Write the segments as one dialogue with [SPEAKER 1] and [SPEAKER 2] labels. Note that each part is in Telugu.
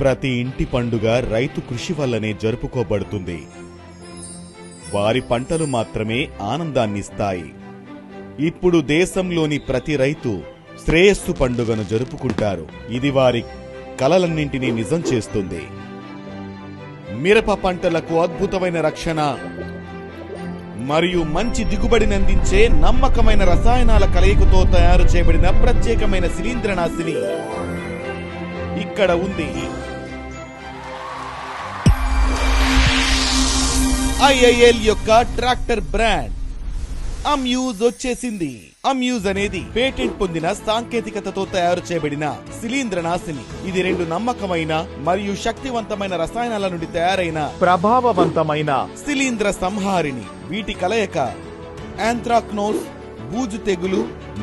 [SPEAKER 1] ప్రతి ఇంటి పండుగ రైతు కృషి వల్లనే జరుపుకోబడుతుంది. వారి పంటలు మాత్రమే ఆనందాన్నిస్తాయి. ఇప్పుడు దేశంలోని ప్రతి రైతు శ్రేయస్సు పండుగను జరుపుకుంటారు. ఇది వారి కలలన్నింటినీ నిజం చేస్తుంది. మిరప పంటలకు అద్భుతమైన రక్షణ మరియు మంచి దిగుబడిని అందించే నమ్మకమైన రసాయనాల కలయికతో తయారు చేయబడిన ప్రత్యేకమైన శిలీంద్రనాశిని ఇక్కడ ఉంది. ఐఐఎల్ యొక్క ట్రాక్టర్ బ్రాండ్. అమ్యూజ్ వచ్చేసింది. అమ్యూజ్ అనేది పేటెంట్ పొందిన సాంకేతికతతో తయారు చేయబడిన శిలీంద్రనాశిని. ఇది రెండు నమ్మకమైన మరియు శక్తివంతమైన రసాయనాల నుండి తయారైన
[SPEAKER 2] ప్రభావవంతమైన
[SPEAKER 1] శిలీంద్ర సంహారిణి. వీటి కలయిక యాంథ్రాక్నోస్ బూజు తెగులు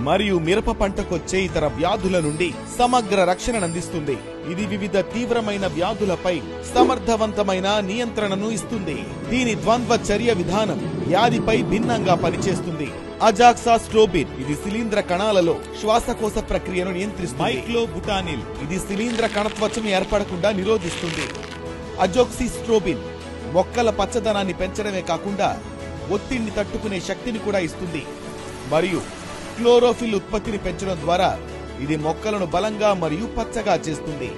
[SPEAKER 1] మరియు మిరప పంటకొచ్చే ఇతర వ్యాధుల నుండి సమగ్ర రక్షణను అందిస్తుంది ఇది వివిధ తీవ్రమైన వ్యాధులపై సమర్థవంతమైన నియంత్రణను ఇస్తుంది. దీని ద్వంద్వ చర్య విధానం వ్యాధిపై భిన్నంగా పనిచేస్తుంది. అజాక్సా స్ట్రోబిన్ ఇది శిలీంద్ర కణాలలో శ్వాసకోశ ప్రక్రియను నియంత్రిస్తుంది. మైక్లో బుటానిల్ ఇది శిలీంద్ర కణత్వచం ఏర్పడకుండా నిరోధిస్తుంది. అజోక్సిస్ట్రోబిన్ మొక్కల పచ్చదనాన్ని పెంచడమే కాకుండా ఒత్తిడిని తట్టుకునే శక్తిని కూడా ఇస్తుంది. మరియు క్లోరోఫిల్ ఉత్పత్తిని పెంచడం ద్వారా ఇది మొక్కలను బలంగా మరియు పచ్చగా చేస్తుంది.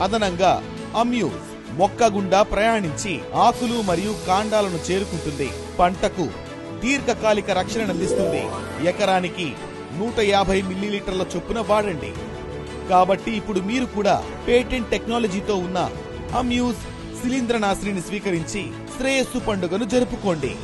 [SPEAKER 1] అదనంగా అమ్యూజ్ మొక్క గుండా ప్రయాణించి ఆకులు మరియు కాండాలను చేరుకుంటుంది. పంటకు దీర్ఘకాలిక రక్షణను అందిస్తుంది. ఎకరానికి నూట యాభై మిల్లీలీటర్ల చొప్పున వాడండి. కాబట్టి ఇప్పుడు మీరు కూడా పేటెంట్ టెక్నాలజీతో ఉన్న అమ్యూస్ శిలీంద్రనాశిని స్వీకరించి శ్రేయస్సు పండుగను జరుపుకోండి.